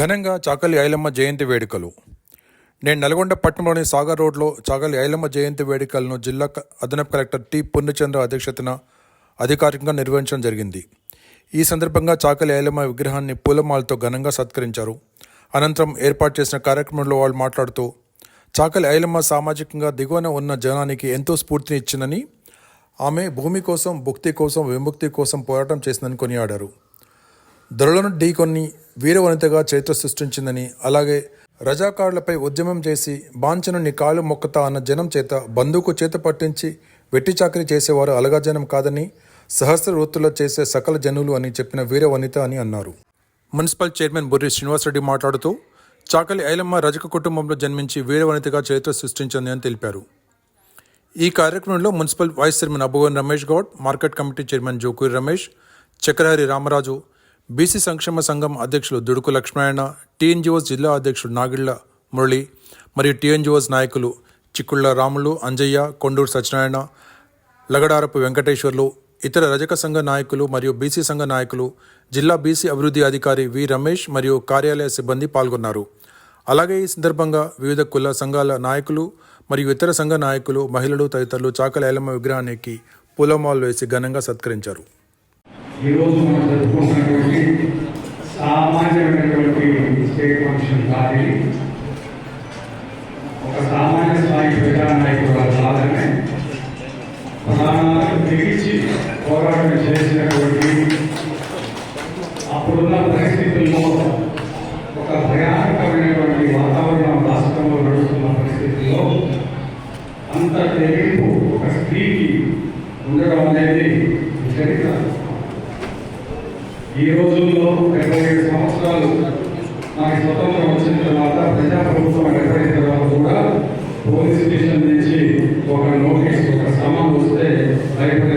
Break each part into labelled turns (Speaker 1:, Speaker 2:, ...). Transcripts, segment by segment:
Speaker 1: ఘనంగా చాకలి ఐలమ్మ జయంతి వేడుకలు. నేను నల్గొండ పట్టణంలోని సాగర్ రోడ్లో చాకలి ఐలమ్మ జయంతి వేడుకలను జిల్లా అదనపు కలెక్టర్ టి పూర్ణచంద్ర అధ్యక్షతన అధికారికంగా నిర్వహించడం జరిగింది. ఈ సందర్భంగా చాకలి ఐలమ్మ విగ్రహాన్ని పూలమాలతో ఘనంగా సత్కరించారు. అనంతరం ఏర్పాటు చేసిన కార్యక్రమంలో వాళ్ళు మాట్లాడుతూ చాకలి ఐలమ్మ సామాజికంగా దిగువన ఉన్న జనానికి ఎంతో స్ఫూర్తిని ఇచ్చిందని ఆమె భూమి కోసం భుక్తి కోసం విముక్తి కోసం పోరాటం చేసిందని కొనియాడారు. దొరలను ఢీకొని వీరవనితగా చరిత్ర సృష్టించిందని అలాగే రజాకారులపై ఉద్యమం చేసి బాంచను నీ కాలు మొక్కతా అన్న జనం చేత బంధువుకు చేత పట్టించి వెట్టి చాకరీ చేసేవారు అలగా జనం కాదని సహస్ర వృత్తుల్లో చేసే సకల జనులు అని చెప్పిన వీరవనిత అని అన్నారు. మున్సిపల్ చైర్మన్ బొర్రి శ్రీనివాసరెడ్డి మాట్లాడుతూ చాకలి ఐలమ్మ రజక కుటుంబంలో జన్మించి వీరవనితగా చరిత్ర సృష్టించింది అని తెలిపారు. ఈ కార్యక్రమంలో municipal vice chairman అబ్బువన్ Ramesh Goud market committee chairman Jokuri Ramesh Chakrahari Ramaraju BC సంక్షేమ సంఘం అధ్యక్షులు దుడుకు లక్ష్మణ టీఎన్జిఓస్ జిల్లా అధ్యక్షుడు నాగిళ్ళ మురళి మరియు టీఎన్జిఓస్ నాయకులు చిక్కుళ్ళ రాములు అంజయ్య కొండూరు సత్యనారాయణ లగడారపు వెంకటేశ్వర్లు ఇతర రజక సంఘ నాయకులు మరియు బీసీ సంఘ నాయకులు జిల్లా బీసీ అభివృద్ధి అధికారి వి రమేష్ మరియు కార్యాలయ సిబ్బంది పాల్గొన్నారు. అలాగే ఈ సందర్భంగా వివిధ కుల సంఘాల నాయకులు మరియు ఇతర సంఘ నాయకులు మహిళలు తదితరులు చాకల ఐలమ్మ విగ్రహానికి పూలమాలు వేసి ఘనంగా సత్కరించారు.
Speaker 2: ఈరోజు మనం జరుపుకుంటున్నటువంటి సామాన్యమైనటువంటి స్టేట్ ఫంక్షన్ కాదు ఒక సామాన్య స్థాయి ప్రజానాయకుల సాధనే ప్రాణాలను తెగించి పోరాటం చేసినటువంటి అప్పుడున్న పరిస్థితుల్లో ఒక భయానకమైనటువంటి వాతావరణం రాష్ట్రంలో నడుస్తున్న పరిస్థితుల్లో అంత తెగింపు ఒక స్త్రీకి ఉండడం అనేది చరిత్ర. ఈ రోజుల్లో ఇరవై ఏడు సంవత్సరాలు నాకు స్వతంత్రం వచ్చిన తర్వాత ప్రజాప్రభుత్వం ఏర్పడిన తర్వాత కూడా పోలీస్ స్టేషన్ నుంచి ఒక నోటీస్ ఒక సమన్ వస్తే భయపడే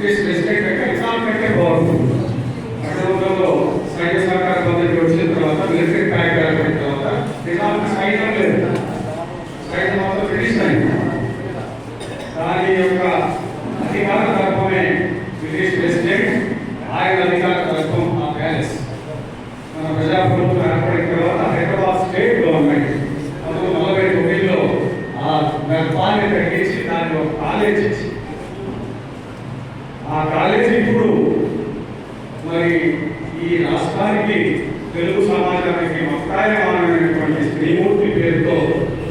Speaker 2: This సమాజానికి మక్తాయమానమైనటువంటి స్త్రీమూర్తి పేరుతో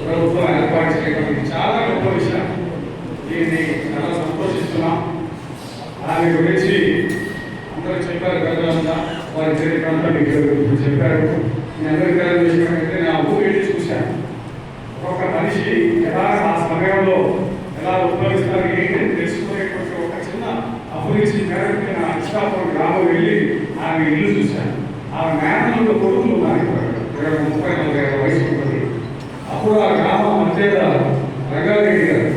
Speaker 2: ప్రభుత్వం ఏర్పాటు చేయడం చాలా గొప్ప విషయం. దీన్ని చాలా సంతోషిస్తున్నాం. దాని గురించి అందరూ చెప్పారు కదా వారి చరిత్ర అంతా మీకు చెప్పారు మీ అందరికీ తెలియని విషయం ఏంటంటే నేను ఆ ఊరు వెళ్ళి చూశాను ఒక్కొక్క మనిషి ఎలా ఆ సమయంలో ఎలా ఉపయోగిస్తారు ఏంటి అని తెలుసుకునేటువంటి ఒక చిన్న అభిరుచి మేరకు నేను ఆ ఇష్టాపురం గ్రామం వెళ్ళి ఆమె ఇల్లు చూశాను ఆ మేనల్లో కొడుకులు ఉన్నారు ఇక్కడ. ఇరవై ముప్పై నలభై ఐదు వయసు ఉంటుంది అప్పుడు ఆ గ్రామం మధ్యలో రంగారెడ్డి గారు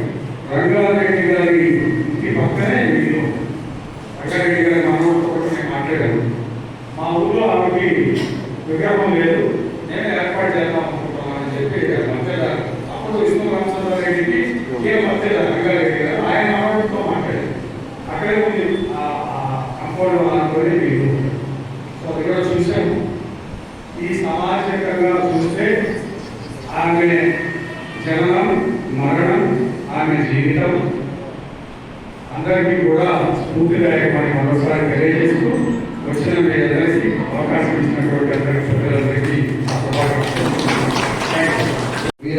Speaker 2: రంగారెడ్డి గారి ఇంటి పక్కనే ఇల్లు అక్కడ గారి మాట్లాడాను. మా ఊళ్ళో ఆమెకి విగ్రహం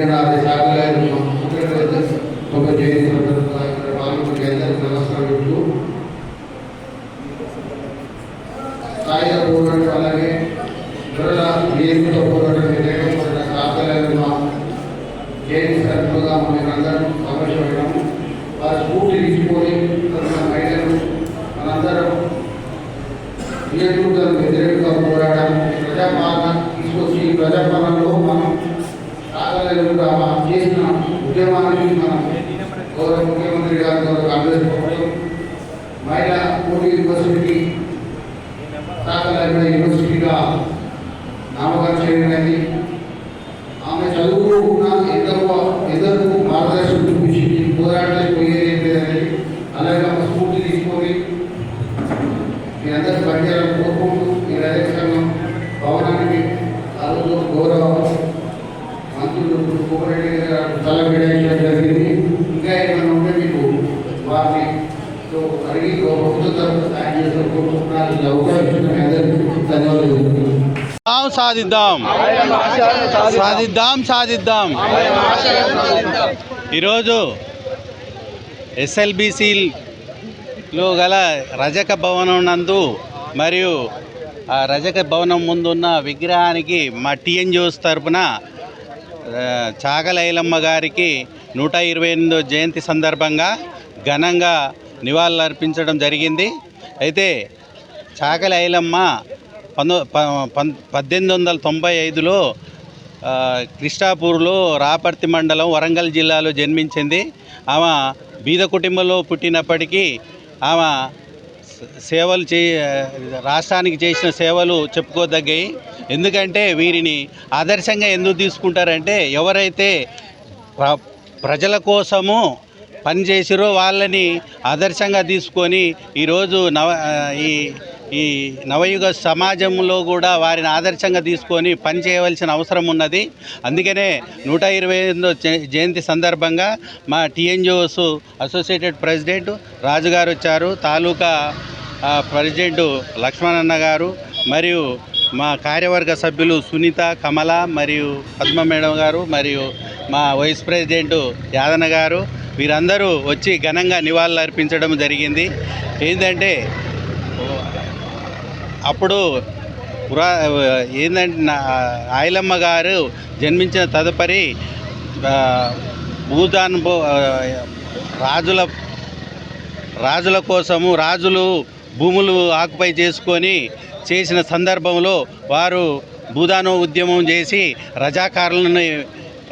Speaker 3: இருக்கிறார் perigoso de
Speaker 4: సాధిద్దాం సాధిద్దాం. ఈరోజు ఎస్ఎల్బిసిలో గల రజక భవనం నందు మరియు ఆ రజక భవనం ముందున్న విగ్రహానికి మా టీఎన్జిఓస్ తరపున చాగలైలమ్మ గారికి నూట ఇరవై ఎనిమిదో జయంతి సందర్భంగా ఘనంగా నివాళులర్పించడం జరిగింది. అయితే చాకలి ఐలమ్మ పంతొ ప- పం- పద్దెనిమిది వందల తొంభై ఐదులో కృష్ణాపూర్లో రాపర్తి మండలం వరంగల్ జిల్లాలో జన్మించింది. ఆమె బీద కుటుంబంలో పుట్టినప్పటికీ ఆమె సేవలు చే రాష్ట్రానికి చేసిన సేవలు చెప్పుకోదగ్గాయి. ఎందుకంటే వీరిని ఆదర్శంగా ఎందుకు తీసుకుంటారంటే ఎవరైతే ప్ర ప్రజల కోసము పనిచేసిరో వాళ్ళని ఆదర్శంగా తీసుకొని ఈరోజు నవ ఈ ఈ నవయుగ సమాజంలో కూడా వారిని ఆదర్శంగా తీసుకొని పని చేయవలసిన అవసరం ఉన్నది. అందుకనే నూట ఇరవై ఎనిమిదో జయంతి సందర్భంగా మా టీఎన్జిఓస్ అసోసియేటెడ్ ప్రెసిడెంట్ రాజుగారు వచ్చారు. తాలూకా ప్రెసిడెంట్ లక్ష్మణన్న గారు మరియు మా కార్యవర్గ సభ్యులు సునీత కమల మరియు పద్మ మేడం గారు మరియు మా వైస్ ప్రెసిడెంట్ యాదన గారు. వీరందరూ వచ్చి ఘనంగా నివాళులు అర్పించడం జరిగింది. ఏంటంటే అప్పుడు పురా ఏంటంటే నా ఆయలమ్మ గారు జన్మించిన తదుపరి ఆ, భూదాన్ భూ- రాజుల రాజుల కోసము రాజులు భూములు ఆకుపై చేసుకొని చేసిన సందర్భంలో వారు భూదానో ఉద్యమం చేసి రజాకారులను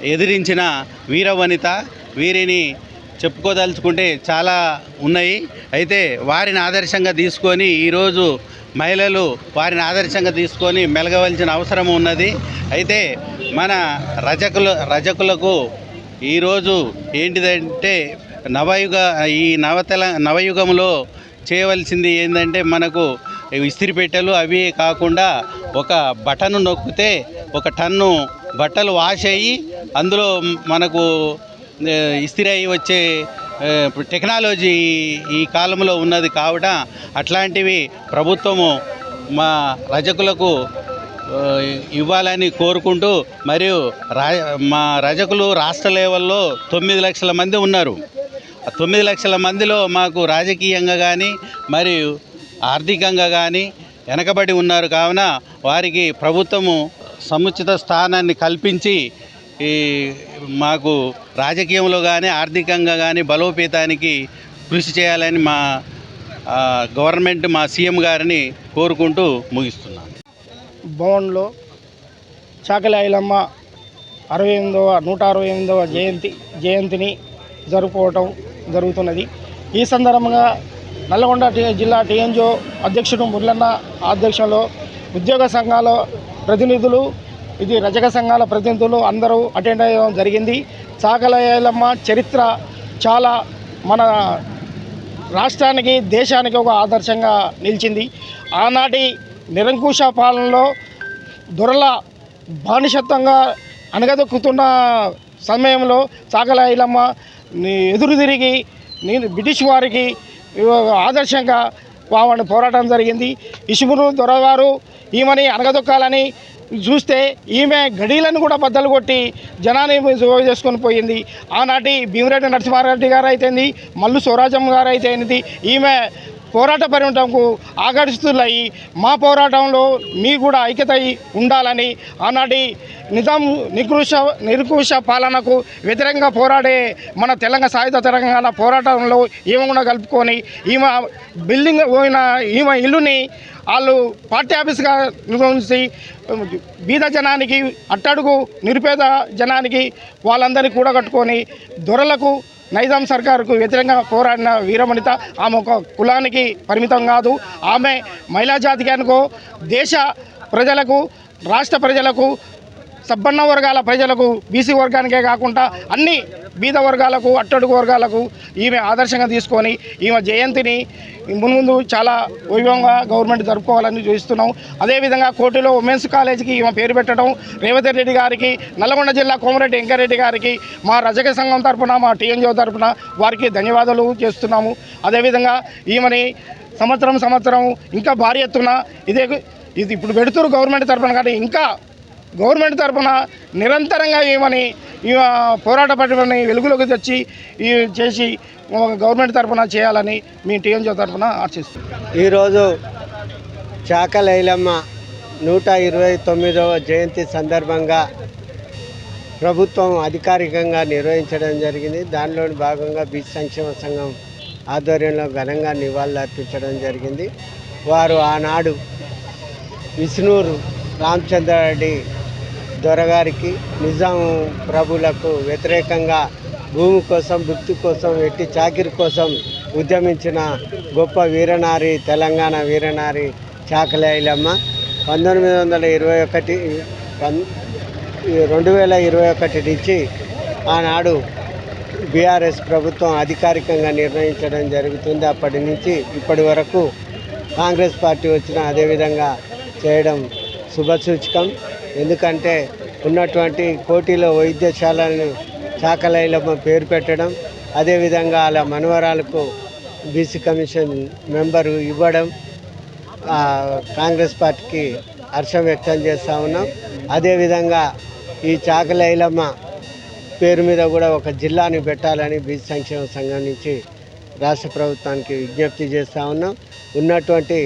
Speaker 4: ఎదిరించిన వీరవనిత వీరిని చెప్పుకోదలుచుకుంటే చాలా ఉన్నాయి. అయితే వారిని ఆదర్శంగా తీసుకొని ఈరోజు మహిళలు వారిని ఆదర్శంగా తీసుకొని మెలగవలసిన అవసరం ఉన్నది. అయితే మన రజకుల రజకులకు ఈరోజు ఏంటిదంటే నవయుగ ఈ నవతెల నవయుగంలో చేయవలసింది ఏంటంటే మనకు ఇస్త్రీ పెట్టెలు అవి కాకుండా ఒక బటన్ నొక్కితే ఒక టన్ను బట్టలు వాష్ అయ్యి అందులో మనకు ఇస్త్రీ అయి వచ్చే టెక్నాలజీ ఈ కాలంలో ఉన్నది కావుట అట్లాంటివి ప్రభుత్వము మా రజకులకు ఇవ్వాలని కోరుకుంటూ మరియు రా మా రజకులు రాష్ట్ర లెవెల్లో తొమ్మిది లక్షల మంది ఉన్నారు. తొమ్మిది లక్షల మందిలో మాకు రాజకీయంగా కానీ మరియు ఆర్థికంగా కానీ వెనకబడి ఉన్నారు కావున వారికి ప్రభుత్వము సముచిత స్థానాన్ని కల్పించి ఈ మాకు రాజకీయంలో కానీ ఆర్థికంగా కానీ బలోపేతానికి కృషి చేయాలని మా గవర్నమెంట్ మా సీఎం గారిని కోరుకుంటూ ముగిస్తున్నాను.
Speaker 5: భవన్లో చాకలి ఐలమ్మ అరవై ఎనిమిదవ నూట అరవై ఎనిమిదవ జయంతి జయంతిని జరుపుకోవటం జరుగుతున్నది. ఈ సందర్భంగా నల్లగొండ జిల్లా టీఎన్జో అధ్యక్షుడు ముర్లన్న ఆధ్యక్షంలో ఉద్యోగ సంఘాల ప్రతినిధులు ఇది రజక సంఘాల ప్రతినిధులు అందరూ అటెండ్ అయ్యడం జరిగింది. చాకలయ్యలమ్మ చరిత్ర చాలా మన రాష్ట్రానికి దేశానికి ఒక ఆదర్శంగా నిలిచింది. ఆనాటి నిరంకుశ పాలనలో దొరల బానిసత్వంగా అణగదొక్కుతున్న సమయంలో చాకలయ్యలమ్మ ఎదురు తిరిగి నేను బ్రిటిష్ వారికి ఆదర్శంగా ఆమెను పోరాటం జరిగింది. ఇసుమును దొరవారు ఈమెని అణగదొక్కాలని చూస్తే ఈమె గడీలను కూడా బద్దలు కొట్టి జనాన్ని జోగు చేసుకొని పోయింది. ఆనాటి భీమిరెడ్డి నరసింహారెడ్డి గారు అయితేంది మల్లు స్వరాజం గారు అయితేంది ఈమె పోరాట పరిమితంకు ఆకర్షితులయ్యి మా పోరాటంలో మీ కూడా ఐక్యత ఉండాలని ఆనాటి నిజాం నికృష నిర్కృష పాలనకు వ్యతిరేకంగా పోరాడే మన తెలంగాణ సాయుధ తెలంగాణ పోరాటంలో ఈమె కూడా కలుపుకొని ఈమె బిల్డింగ్ పోయిన ఈమె ఇల్లుని వాళ్ళు పార్టీ ఆఫీస్గా నిర్వహించి బీద జనానికి అట్టడుగు నిరుపేద జనానికి వాళ్ళందరినీ కూడగట్టుకొని దొరలకు నైజాం సర్కారుకు వ్యతిరేకంగా పోరాడిన వీరమణిత ఆమె ఒక కులానికి పరిమితం కాదు. ఆమె మహిళా జాతికి అనుకో దేశ ప్రజలకు రాష్ట్ర ప్రజలకు సబ్బన్న వర్గాల ప్రజలకు బీసీ వర్గానికే కాకుండా అన్ని బీద వర్గాలకు అట్టడుగు వర్గాలకు ఈమె ఆదర్శంగా తీసుకొని ఈమె జయంతిని మున్ముందు చాలా వైభవంగా గవర్నమెంట్ జరుపుకోవాలని చూస్తున్నాం. అదేవిధంగా కోటిలో ఉమెన్స్ కాలేజీకి ఈమె పేరు పెట్టడం రేవంత్ రెడ్డి గారికి నల్లగొండ జిల్లా కోమరెడ్డి వెంకరెడ్డి గారికి మా రజక సంఘం తరఫున మా టీఎన్జో తరఫున వారికి ధన్యవాదాలు చేస్తున్నాము. అదేవిధంగా ఈమెని సంవత్సరం సంవత్సరం ఇంకా భారీ ఎత్తున ఇదే ఇది ఇప్పుడు పెడుతురు గవర్నమెంట్ తరఫున కానీ ఇంకా గవర్నమెంట్ తరఫున నిరంతరంగా ఏమని ఈ పోరాట పట్టుబడిని వెలుగులోకి తెచ్చి ఈ చేసి ఒక గవర్నమెంట్ తరఫున చేయాలని మీ టీఎంజీ తరఫున ఆశిస్తున్నాం.
Speaker 6: ఈరోజు చాకలైలమ్మ నూట ఇరవై తొమ్మిదవ జయంతి సందర్భంగా ప్రభుత్వం అధికారికంగా నిర్వహించడం జరిగింది. దానిలోని భాగంగా బీచ్ సంక్షేమ సంఘం ఆధ్వర్యంలో ఘనంగా నివాళులర్పించడం జరిగింది. వారు ఆనాడు విష్ణూరు రామచంద్రారెడ్డి దొరగారికి నిజాం ప్రభులకు వ్యతిరేకంగా భూమి కోసం భక్తి కోసం ఎట్టి చాకిరి కోసం ఉద్యమించిన గొప్ప వీరనారి తెలంగాణ వీరనారి చాకలైలమ్మ పంతొమ్మిది వందల ఇరవై ఒకటి పన్ రెండు వేల ఇరవై ఒకటి నుంచి ఆనాడు బీఆర్ఎస్ ప్రభుత్వం అధికారికంగా నిర్ణయించడం జరుగుతుంది. అప్పటి నుంచి ఇప్పటి వరకు కాంగ్రెస్ పార్టీ వచ్చిన అదేవిధంగా చేయడం శుభసూచకం. ఎందుకంటే ఉన్నటువంటి కోటిలో వైద్యశాలను చాకలైలమ్మ పేరు పెట్టడం అదేవిధంగా అలా మనవరాలకు బీసీ కమిషన్ మెంబరు ఇవ్వడం కాంగ్రెస్ పార్టీకి హర్షం వ్యక్తం చేస్తూ ఉన్నాం. అదేవిధంగా ఈ చాకలైలమ్మ పేరు మీద కూడా ఒక జిల్లాని పెట్టాలని బీసీ సంక్షేమ సంఘం నుంచి రాష్ట్ర ప్రభుత్వానికి విజ్ఞప్తి చేస్తూ ఉన్నాం. ఉన్నటువంటి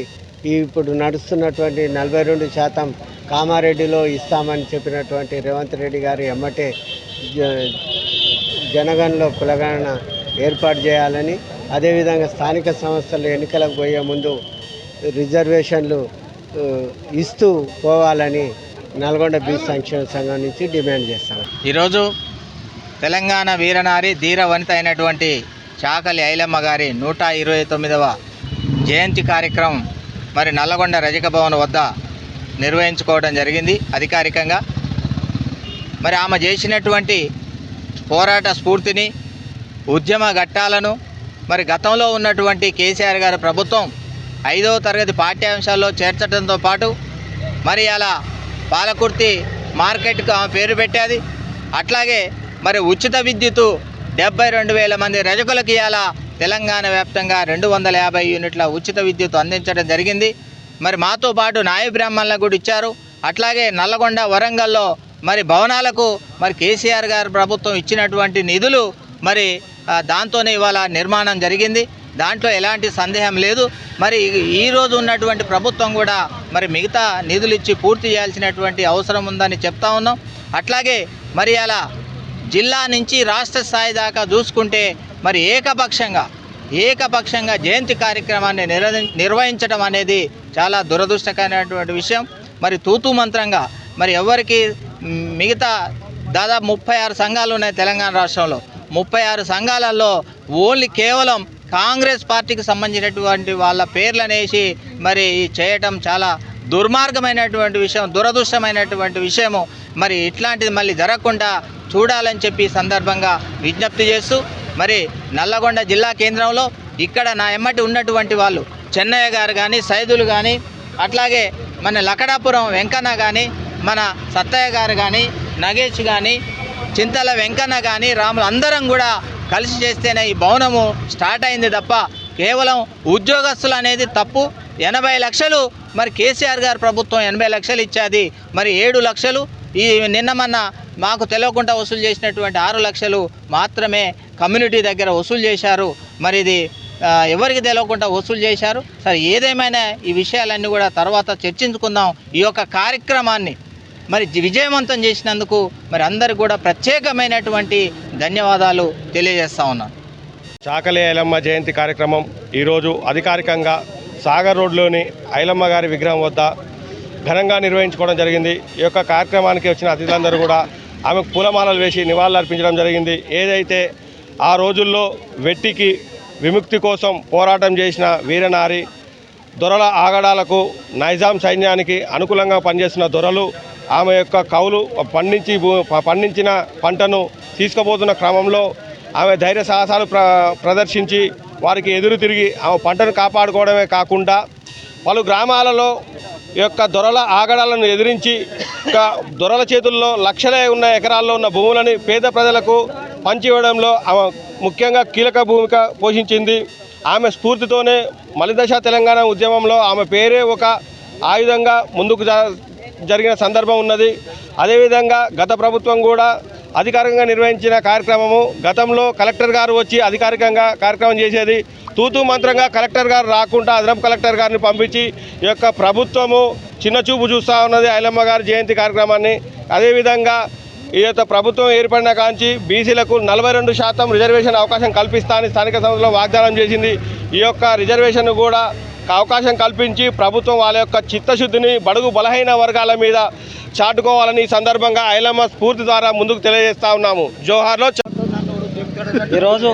Speaker 6: ఈ ఇప్పుడు నడుస్తున్నటువంటి నలభై రెండు శాతం కామారెడ్డిలో ఇస్తామని చెప్పినటువంటి రేవంత్ రెడ్డి గారు ఎమ్మటే జ- జనగణలో కులగణన ఏర్పాటు చేయాలని అదేవిధంగా స్థానిక సంస్థలు ఎన్నికలకు పోయే ముందు రిజర్వేషన్లు ఇస్తూ పోవాలని నల్గొండ బీచ్ సంక్షేమ సంఘం నుంచి డిమాండ్ చేస్తాను
Speaker 7: ఈరోజు తెలంగాణ వీరనారి ధీర వనిత అయినటువంటి చాకలి ఐలమ్మ గారి నూట ఇరవై తొమ్మిదవ జయంతి కార్యక్రమం మరి నల్లగొండ రజక భవన్ వద్ద నిర్వహించుకోవడం జరిగింది అధికారికంగా. మరి ఆమె చేసినటువంటి పోరాట స్ఫూర్తిని ఉద్యమ ఘట్టాలను మరి గతంలో ఉన్నటువంటి కేసీఆర్ గారి ప్రభుత్వం ఐదవ తరగతి పాఠ్యాంశాల్లో చేర్చడంతో పాటు మరి అలా పాలకుర్తి మార్కెట్కు ఆమె పేరు పెట్టేది. అట్లాగే మరి ఉచిత విద్యుత్తు డెబ్బై రెండు వేల మంది రజకులకు ఇవాళ తెలంగాణ వ్యాప్తంగా రెండు వందల యాభై యూనిట్ల ఉచిత విద్యుత్ అందించడం జరిగింది. మరి మాతో పాటు నాయ బ్రాహ్మణులకు కూడా ఇచ్చారు. అట్లాగే నల్లగొండ వరంగల్లో మరి భవనాలకు మరి కేసీఆర్ గారు ప్రభుత్వం ఇచ్చినటువంటి నిధులు మరి దాంతోనే ఇవాళ నిర్మాణం జరిగింది. దాంట్లో ఎలాంటి సందేహం లేదు. మరి ఈ రోజు ఉన్నటువంటి ప్రభుత్వం కూడా మరి మిగతా నిధులు ఇచ్చి పూర్తి చేయాల్సినటువంటి అవసరం ఉందని చెప్తా ఉన్నాం. అట్లాగే మరి అలా జిల్లా నుంచి రాష్ట్ర స్థాయి దాకా చూసుకుంటే మరి ఏకపక్షంగా ఏకపక్షంగా జయంతి కార్యక్రమాన్ని నిర్వ- నిర్వహించడం అనేది చాలా దురదృష్టకరమైనటువంటి విషయం. మరి తూతు మంత్రంగా మరి ఎవరికి మిగతా దాదాపు ముప్పై ఆరు సంఘాలు ఉన్నాయి తెలంగాణ రాష్ట్రంలో. ముప్పై ఆరు సంఘాలలో ఓన్లీ కేవలం కాంగ్రెస్ పార్టీకి సంబంధించినటువంటి వాళ్ళ పేర్లు అనేసి మరి చేయటం చాలా దుర్మార్గమైనటువంటి విషయం దురదృష్టమైనటువంటి విషయము. మరి ఇట్లాంటిది మళ్ళీ జరగకుండా చూడాలని చెప్పి సందర్భంగా విజ్ఞప్తి చేస్తూ మరి నల్లగొండ జిల్లా కేంద్రంలో ఇక్కడ నా ఎమ్మటి ఉన్నటువంటి వాళ్ళు చెన్నయ్య గారు కానీ సైదులు కానీ అట్లాగే మన లకడాపురం వెంకన్న కానీ మన సత్తయ్య గారు కానీ నగేష్ కానీ చింతల వెంకన్న కానీ రాములు అందరం కూడా కలిసి చేస్తేనే ఈ భవనము స్టార్ట్ అయింది తప్ప కేవలం ఉద్యోగస్తులు అనేది తప్పు. ఎనభై లక్షలు మరి కేసీఆర్ గారు ప్రభుత్వం ఎనభై లక్షలు ఇచ్చేది. మరి ఏడు లక్షలు ఈ నిన్న మొన్న మాకు తెలియకుండా వసూలు చేసినటువంటి ఆరు లక్షలు మాత్రమే కమ్యూనిటీ దగ్గర వసూలు చేశారు. మరి ఇది ఎవరికి తెలియకుండా వసూలు చేశారు? సరే ఏదేమైనా ఈ విషయాలన్నీ కూడా తర్వాత చర్చించుకుందాం. ఈ యొక్క కార్యక్రమాన్ని మరి జి- విజయవంతం చేసినందుకు మరి అందరికి కూడా ప్రత్యేకమైనటువంటి ధన్యవాదాలు తెలియజేస్తా ఉన్నాను
Speaker 8: చాకలి ఐలమ్మ జయంతి కార్యక్రమం ఈరోజు అధికారికంగా సాగర్ రోడ్లోని ఐలమ్మ గారి విగ్రహం వద్ద ఘనంగా నిర్వహించుకోవడం జరిగింది. ఈ యొక్క కార్యక్రమానికి వచ్చిన అతిథులందరూ కూడా ఆమెకు పూలమాలలు వేసి నివాళులు అర్పించడం జరిగింది. ఏదైతే ఆ రోజుల్లో వెట్టికి విముక్తి కోసం పోరాటం చేసిన వీరనారి దొరల ఆగడాలకు నైజాం సైన్యానికి అనుకూలంగా పనిచేస్తున్న దొరలు ఆమె యొక్క కౌలు పండించి పండించిన పంటను తీసుకుపోతున్న క్రమంలో ఆమె ధైర్య సాహసాలు ప్ర ప్రదర్శించి వారికి ఎదురు తిరిగి ఆమె పంటను కాపాడుకోవడమే కాకుండా పలు గ్రామాలలో యొక్క దొరల ఆగడాలను ఎదిరించి ఒక దొరల చేతుల్లో లక్షలే ఉన్న ఎకరాల్లో ఉన్న భూములని పేద ప్రజలకు పంచివ్వడంలో ఆమె ముఖ్యంగా కీలక భూమిక పోషించింది. ఆమె స్ఫూర్తితోనే మలిదశ తెలంగాణ ఉద్యమంలో ఆమె పేరే ఒక ఆయుధంగా ముందుకు జ- జరిగిన సందర్భం ఉన్నది. అదేవిధంగా గత ప్రభుత్వం కూడా అధికారికంగా నిర్వహించిన కార్యక్రమము. గతంలో కలెక్టర్ గారు వచ్చి అధికారికంగా కార్యక్రమం చేసేది. తూతు మంత్రంగా కలెక్టర్ గారు రాకుండా అదనపు కలెక్టర్ గారిని పంపించి ఈ యొక్క ప్రభుత్వము చిన్న చూపు చూస్తూ ఉన్నది ఐలమ్మ గారి జయంతి కార్యక్రమాన్ని. అదేవిధంగా ఈ యొక్క ప్రభుత్వం ఏర్పడిన కాంచి బీసీలకు నలభై రెండు శాతం రిజర్వేషన్ అవకాశం కల్పిస్తా అని స్థానిక సంస్థలో వాగ్దానం చేసింది. ఈ యొక్క రిజర్వేషన్ కూడా అవకాశం కల్పించి ప్రభుత్వం వాళ్ళ యొక్క చిత్తశుద్ధిని బడుగు బలహీన వర్గాల మీద చాటుకోవాలని ఈ సందర్భంగా ఐలమ్మ స్ఫూర్తి ద్వారా ముందుకు తెలియజేస్తా ఉన్నాము. జోహార్లో
Speaker 9: ఈరోజు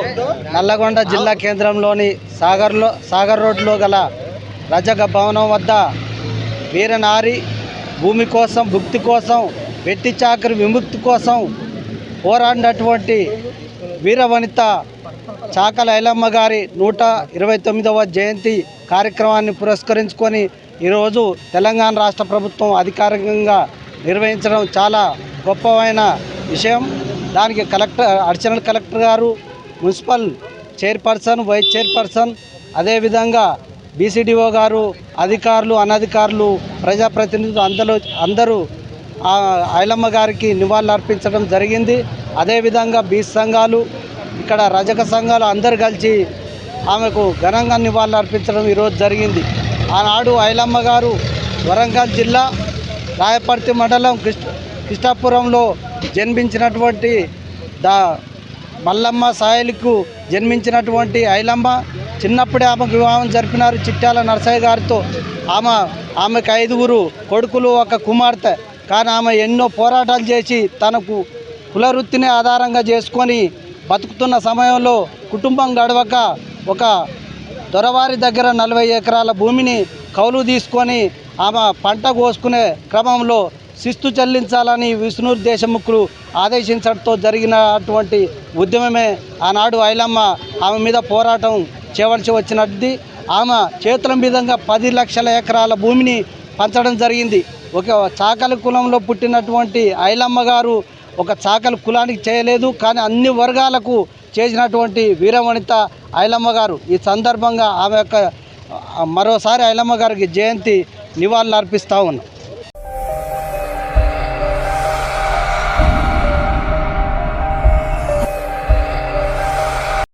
Speaker 9: నల్లగొండ జిల్లా కేంద్రంలోని సాగర్లో సాగర్ రోడ్లో గల రజక భవనం వద్ద వీరనారి భూమి కోసం భుక్తి కోసం వెట్టి చాకరి విముక్తి కోసం పోరాడినటువంటి వీరవనిత చాకల ఐలమ్మ గారి నూట ఇరవై తొమ్మిదవ జయంతి కార్యక్రమాన్ని పురస్కరించుకొని ఈరోజు తెలంగాణ రాష్ట్ర ప్రభుత్వం అధికారికంగా నిర్వహించడం చాలా గొప్పమైన విషయం. దానికి కలెక్టర్ అడిషనల్ కలెక్టర్ గారు మున్సిపల్ చైర్పర్సన్ వైస్ చైర్పర్సన్ అదేవిధంగా బీసీడీఓ గారు అధికారులు అనధికారులు ప్రజాప్రతినిధులు అందరూ అందరూ ఐలమ్మ గారికి నివాళులు అర్పించడం జరిగింది. అదేవిధంగా బీచ్ సంఘాలు ఇక్కడ రజక సంఘాలు అందరు కలిసి ఆమెకు ఘనంగా నివాళులు అర్పించడం ఈరోజు జరిగింది. ఆనాడు ఐలమ్మ గారు వరంగల్ జిల్లా రాయపర్తి మండలం కృష్ణ కృష్ణాపురంలో జన్మించినటువంటి దా మల్లమ్మ సాయలకు జన్మించినటువంటి ఐలమ్మ. చిన్నప్పుడే ఆమెకు వివాహం జరిపినారు. చిట్యాల నరసయ్య గారితో ఆమె ఆమెకు ఐదుగురు కొడుకులు ఒక కుమార్తె. కానీ ఆమె ఎన్నో పోరాటాలు చేసి తనకు కులవృత్తిని ఆధారంగా చేసుకొని బతుకుతున్న సమయంలో కుటుంబం గడవక ఒక దొరవారి దగ్గర నలభై ఎకరాల భూమిని కౌలు తీసుకొని ఆమె పంట కోసుకునే క్రమంలో శిస్తు చెల్లించాలని విష్ణు దేశముఖులు ఆదేశించడంతో జరిగినటువంటి ఉద్యమమే ఆనాడు ఐలమ్మ ఆమె మీద పోరాటం చేయవలసి వచ్చినది. ఆమె చేతుల మీదంగా పది లక్షల ఎకరాల భూమిని పంచడం జరిగింది. ఒక చాకలి కులంలో పుట్టినటువంటి ఐలమ్మ గారు ఒక చాకలి కులానికి చేయలేదు కానీ అన్ని వర్గాలకు చేసినటువంటి వీరవనిత ఐలమ్మ గారు. ఈ సందర్భంగా ఆమె యొక్క మరోసారి ఐలమ్మ గారికి జయంతి నివాళులు అర్పిస్తూ ఉన్నాం.